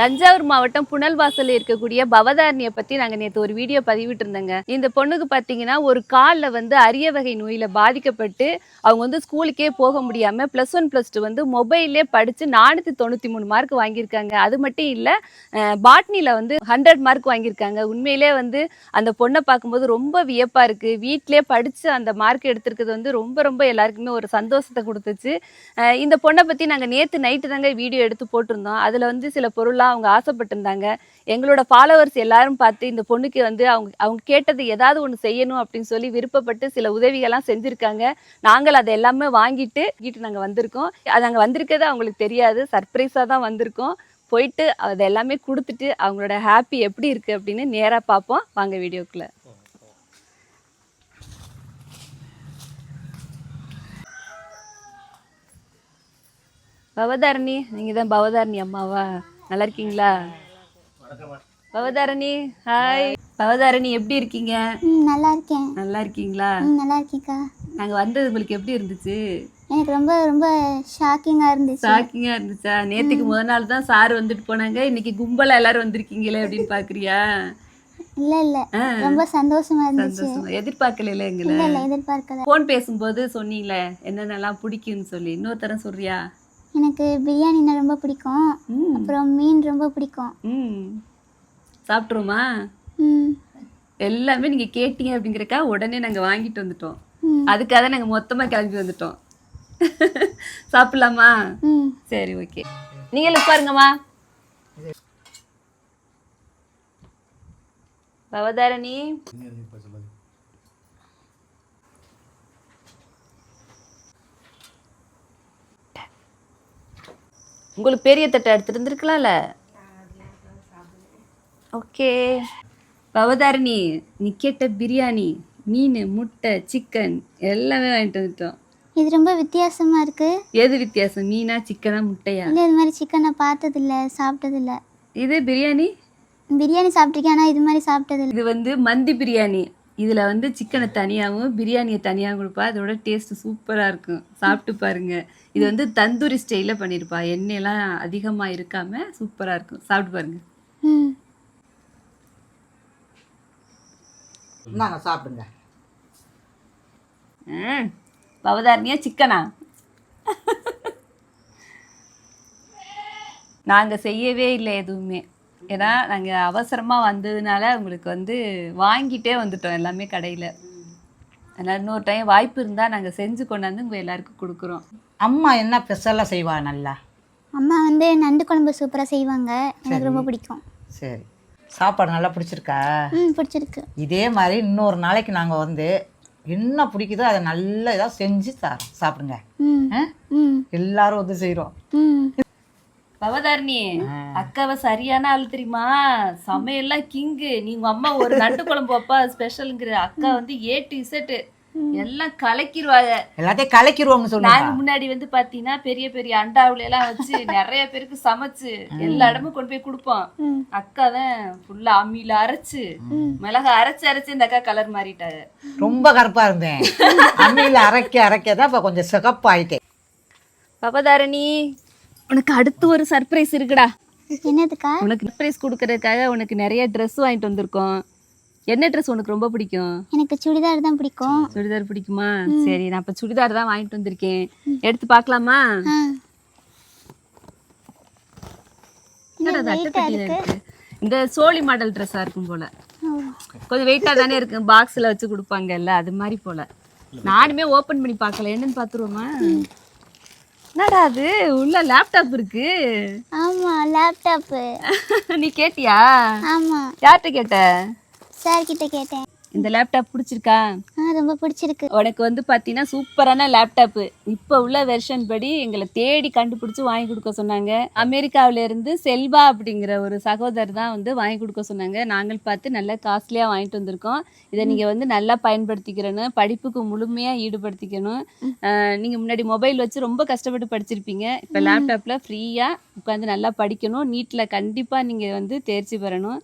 தஞ்சாவூர் மாவட்டம் புனல்வாசலில் இருக்கக்கூடிய பவதாரணியை பத்தி நாங்க நேற்று ஒரு வீடியோ பதிவிட்டிருந்தோங்க. இந்த பொண்ணுக்கு பாத்தீங்கன்னா ஒரு காலில் வந்து அரிய வகை நோயில பாதிக்கப்பட்டு அவங்க வந்து ஸ்கூலுக்கே போக முடியாம பிளஸ் ஒன் பிளஸ் டூ வந்து மொபைல்லே படிச்சு நானூத்தி தொண்ணூத்தி மூணு மார்க் வாங்கியிருக்காங்க. அது மட்டும் இல்ல பாட்னில வந்து ஹண்ட்ரட் மார்க் வாங்கியிருக்காங்க. உண்மையிலே வந்து அந்த பொண்ணை பார்க்கும்போது ரொம்ப வியப்பா இருக்கு. வீட்டிலே படிச்சு அந்த மார்க் எடுத்திருக்கிறது வந்து ரொம்ப ரொம்ப எல்லாருக்குமே ஒரு சந்தோஷத்தை கொடுத்துச்சு. இந்த பொண்ணை பத்தி நாங்க நேத்து நைட்டு தாங்க வீடியோ எடுத்து போட்டிருந்தோம். அதுல வந்து சில தான் அவங்க ஆசைப்பட்டிருந்தாங்க. எங்களோட ஃபாலோவர்ஸ் எல்லாரும் பார்த்து இந்த பொண்ணுக்கு வந்து அவங்க அவங்க கேட்டது ஏதாவது ஒன்று செய்யணும் அப்படின்னு சொல்லி விருப்பப்பட்டு சில உதவிகள்லாம் செஞ்சுருக்காங்க. நாங்கள் அதை எல்லாமே வாங்கிட்டு வாங்கிட்டு நாங்கள் வந்திருக்கோம். அது அங்கே வந்திருக்கிறது அவங்களுக்கு தெரியாது. சர்ப்ரைஸாக தான் வந்திருக்கோம். போயிட்டு அதை எல்லாமே கொடுத்துட்டு அவங்களோட ஹாப்பி எப்படி இருக்குது அப்படின்னு நேராக பார்ப்போம். வாங்க வீடியோக்குள்ள. பவதாரணி நீங்கள் தான் பவதாரணி அம்மாவா? நல்லா இருக்கீங்களா பவதாரணி ஹாய் பவதாரணி எப்படி இருக்கீங்க? நல்லா இருக்கேன் நல்லா இருக்கீங்களா நல்லா இருக்கேக்கா நாங்க வந்தது உங்களுக்கு எப்படி இருந்துச்சு? எனக்கு ரொம்ப ரொம்ப ஷாக்கிங்காக இருந்துச்சு. ஷாக்கிங்கா இருந்துச்சா? நேத்துக்கு முத நாள் தான் சார் வந்துட்டு போனாங்க. இன்னைக்கு கும்பலா எல்லாரும் வந்திருக்கீங்களே அப்படின்னு பாக்குறியா? இல்லை இல்லை. ரொம்ப சந்தோஷமா இருந்துச்சு. சந்தோஷமா. எதிர்பார்க்கல எங்களை? இல்லை இல்லை எதிர்பார்க்கல. போன் பேசும்போது சொன்னீங்களே என்னென்னலாம் பிடிக்கும்னு சொல்லி. இன்னொரு தரம் சொல்றியா? எனக்கு பிரியாணினா ரொம்ப பிடிக்கும். அப்புறம் மீன் ரொம்ப பிடிக்கும். ம். சாப்பிட்ருமா ம். எல்லாமே நீங்க கேட்டீங்க அப்படிங்கறக்கா உடனே நாங்க வாங்கிட்டு வந்துட்டோம். அதுக்காக நாங்க மொத்தமா கிளம்பி வந்துட்டோம். சாப்பிடலாமா? சரி ஓகே. நீங்களும் பாருங்கம்மா பவதாரணி. உங்களுக்கு பெரிய தட்டை எடுத்துட்டு இருந்திருக்கலாம்ல ஓகே. பவதாரணி நீ கேட்ட பிரியாணி மீன் முட்டை சிக்கன் எல்லாமே வாங்கிட்டு வந்துட்டோம். இது ரொம்ப வித்தியாசமா இருக்கு. எது வித்தியாசம்? மீனா சிக்கனா முட்டையா? இல்லை இது மாதிரி சிக்கன் பார்த்ததில்ல சாப்பிட்டதில்ல. இது பிரியாணி? பிரியாணி சாப்பிட்ருக்கேன் ஆனால் இது மாதிரி சாப்பிட்டதில்ல. இது வந்து மந்தி பிரியாணி. இதில் வந்து சிக்கனை தனியாகவும் பிரியாணியை தனியாகவும் கொடுப்பா. அதோட டேஸ்ட் சூப்பராக இருக்கும். சாப்பிட்டு பாருங்க. இது வந்து தந்தூரி ஸ்டைலில் பண்ணியிருப்பா எண்ணெயெல்லாம் அதிகமாக இருக்காம சூப்பராக இருக்கும். சாப்பிட்டு பாருங்க. இந்தாங்க சாப்பிடுங்க. பவதாரணியா சிக்கனா நாங்கள் செய்யவே இல்லை எதுவுமே. ஏன்னா நாங்கள் அவசரமாக வந்ததுனால உங்களுக்கு வந்து வாங்கிட்டே வந்துட்டோம் எல்லாமே கடையில். அதனால் இன்னொரு டைம் வாய்ப்பு இருந்தால் நாங்கள் செஞ்சு கொண்டாந்து உங்கள் எல்லாருக்கும் கொடுக்குறோம். அம்மா என்ன ஸ்பெஷலாக செய்வா நல்லா? அம்மா வந்து நண்டு குழம்பு சூப்பராக செய்வாங்க. எனக்கு ரொம்ப பிடிக்கும். சரி. சாப்பாடு நல்லா பிடிச்சிருக்கா? ம் பிடிச்சிருக்கு. இதே மாதிரி இன்னொரு நாளைக்கு நாங்கள் வந்து என்ன பிடிக்குதோ அதை நல்லா இதாக செஞ்சு தரோம். சாப்பிடுங்க. எல்லாரும் வந்து செய்கிறோம் பவதாரணி அக்காவை சரியான ஆள் தெரியுமா? சமையல்லாம் கிங்கு. நீ உங்க அம்மா ஒரு நண்டு குழம்பு அப்பா ஸ்பெஷலுங்கிற. அக்கா வந்து ஏ டு இசட்டு எல்லாம் கலக்கிடுவாங்க எல்லாத்தையும் கலக்கிடுவோம்னு சொல்லுங்க. நாங்க முன்னாடி வந்து பாத்தீங்கன்னா பெரிய பெரிய அண்டாவுல எல்லாம் வச்சு நிறைய பேருக்கு சமைச்சு எல்லா இடமும் கொண்டு போய் கொடுப்போம். அக்கா தான் ஃபுல்லா அம்மியில அரைச்சு மிளகா அரைச்சு அரைச்சு இந்த அக்கா கலர் மாறிட்டாங்க ரொம்ப கருப்பாக இருந்தேன். அம்மியில் அரைக்க அரைக்க தான் இப்போ கொஞ்சம் சிகப்பாயிட்டேன். பவதாரணி உனக்கு அடுத்து ஒரு சர்ப்ரைஸ் இருக்குடா. என்னதுக்கா? உனக்கு சர்ப்ரைஸ் கொடுக்கறதுக்காக உனக்கு நிறைய ட்ரெஸ் வாங்கிட்டு வந்திருக்கோம். என்ன ட்ரெஸ் உனக்கு ரொம்ப பிடிக்கும்? எனக்கு சுடிதார் தான் பிடிக்கும். சுடிதார் பிடிக்குமா? சரி நான் இப்ப சுடிதார் தான் வாங்கிட்டு வந்திருக்கேன். எடுத்து பார்க்கலாமா? இந்த சோழி மாடல் ட்ரெஸ்ஸா இருக்கும் போல. கொஞ்சம் வெயிட்டா தானே இருக்கு? பாக்ஸ்ல வச்சு கொடுப்பாங்கல்ல அது மாதிரி போல. நானுமே ஓபன் பண்ணி பார்க்கல. என்னன்னு பாத்துருவோமா என்னடா அது? உள்ள லேப்டாப் இருக்கு. ஆமாம் லேப்டாப்பு நீ கேட்டியா? ஆமாம் யார்கிட்ட கேட்ட? சார் கிட்ட கேட்டேன். இந்த லேப்டாப் பிடிச்சிருக்கா? ஆ ரொம்ப பிடிச்சிருக்கு. உனக்கு வந்து பார்த்தீங்கன்னா சூப்பரான லேப்டாப்பு இப்போ உள்ள வெர்ஷன் படி எங்களை தேடி கண்டுபிடிச்சி வாங்கி கொடுக்க சொன்னாங்க. அமெரிக்காவில இருந்து செல்வா அப்படிங்கிற ஒரு சகோதரர் தான் வந்து வாங்கி கொடுக்க சொன்னாங்க. நாங்கள் பார்த்து நல்ல காஸ்ட்லியாக வாங்கிட்டு வந்திருக்கோம். இதை நீங்கள் வந்து நல்லா பயன்படுத்திக்கிறணும். படிப்புக்கு முழுமையாக ஈடுபடுத்திக்கணும். நீங்கள் முன்னாடி மொபைல் வச்சு ரொம்ப கஷ்டப்பட்டு படிச்சிருப்பீங்க. இப்போ லேப்டாப்பில் ஃப்ரீயாக உட்காந்து நல்லா படிக்கணும். நீட்டில் கண்டிப்பாக நீங்கள் வந்து தேர்ச்சி பெறணும்.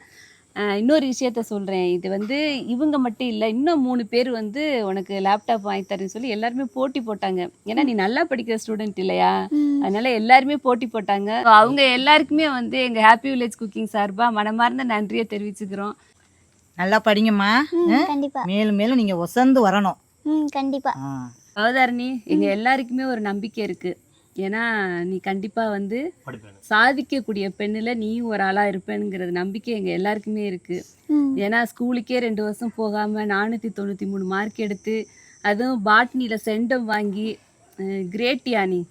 இன்னொரு விஷயத்த சொல்கிறேன் இது வந்து இவங்க மட்டும் இல்லை இன்னும் மூணு பேர் வந்து உனக்கு லேப்டாப் வாங்கி தரேன்னு சொல்லி எல்லாருமே போட்டி போட்டாங்க. ஏன்னா நீ நல்லா படிக்கிற ஸ்டூடெண்ட் இல்லையா. அதனால எல்லாருமே போட்டி போட்டாங்க. அவங்க எல்லாருக்குமே வந்து எங்கள் ஹாப்பி வில்லேஜ் குக்கிங் சார்பாக மனமார்ந்த நன்றியை தெரிவிச்சுக்கிறோம். நல்லா படிங்கம்மா. மேலும் மேலும் நீங்கள் ஒசந்து வரணும். ம் கண்டிப்பா. ஆ. அவதாரணி எங்கள் எல்லாருக்குமே ஒரு நம்பிக்கை இருக்குது ஏன்னா நீ கண்டிப்பாக வந்து சாதிக்கக்கூடிய பெண்ணில் நீயும் ஒரு ஆளாக இருப்பேனுங்கிறது நம்பிக்கை எங்கள் எல்லாருக்குமே இருக்குது ஏன்னா ஸ்கூலுக்கே ரெண்டு வருஷம் போகாமல் நானூற்றி தொண்ணூற்றி மூணு மார்க் எடுத்து அதுவும் பாட்னியில் செண்டம் வாங்கி கிரேட் யானி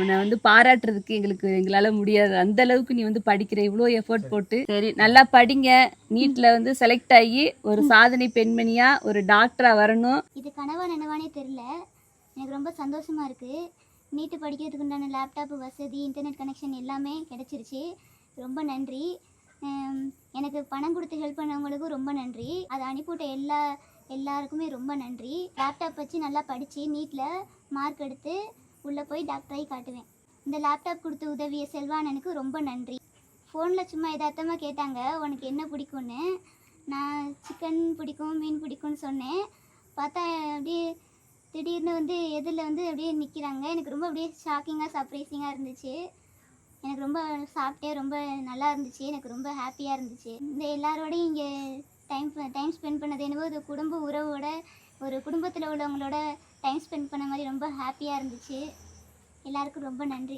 உன்னை வந்து பாராட்டுறதுக்கு எங்களுக்கு எங்களால் முடியாது. அந்த அளவுக்கு நீ வந்து படிக்கிற இவ்வளோ எஃபோர்ட் போட்டு. சரி நல்லா படிங்க. நீட்டில் வந்து செலக்ட் ஆகி ஒரு சாதனை பெண்மணியாக ஒரு டாக்டராக வரணும். இது கனவா நினைவானே தெரில எனக்கு ரொம்ப சந்தோஷமா இருக்கு. நீட்டு படிக்கிறதுக்கு உண்டான லேப்டாப் வசதி இன்டர்நெட் கனெக்ஷன் எல்லாமே கிடச்சிருச்சு. ரொம்ப நன்றி. எனக்கு பணம் கொடுத்து ஹெல்ப் பண்ணவங்களுக்கும் ரொம்ப நன்றி. அதை அனுப்பிவிட்ட எல்லா எல்லாருக்குமே ரொம்ப நன்றி. லேப்டாப் வச்சு நல்லா படித்து நீட்டில் மார்க் எடுத்து உள்ளே போய் டாக்டராகி காட்டுவேன். இந்த லேப்டாப் கொடுத்து உதவிய செல்வானனுக்கு ரொம்ப நன்றி. ஃபோனில் சும்மா எதார்த்தமாக கேட்டாங்க உனக்கு என்ன பிடிக்கும்னு? நான் சிக்கன் பிடிக்கும் மீன் பிடிக்கும்னு சொன்னேன். பார்த்தா அப்படியே திடீர்னு வந்து எதிரில் வந்து அப்படியே நிற்கிறாங்க எனக்கு ரொம்ப அப்படியே ஷாக்கிங்காக சர்ப்ரைசிங்காக இருந்துச்சு. எனக்கு ரொம்ப சாப்பிட்டே ரொம்ப நல்லா இருந்துச்சு. எனக்கு ரொம்ப ஹாப்பியாக இருந்துச்சு. இந்த எல்லாரோடையும் இங்கே டைம் டைம் ஸ்பெண்ட் பண்ணது என்னவோ ஒரு குடும்ப உறவோட ஒரு குடும்பத்தில் உள்ளவங்களோட டைம் ஸ்பெண்ட் பண்ண மாதிரி ரொம்ப ஹாப்பியாக இருந்துச்சு. எல்லாருக்கும் ரொம்ப நன்றி.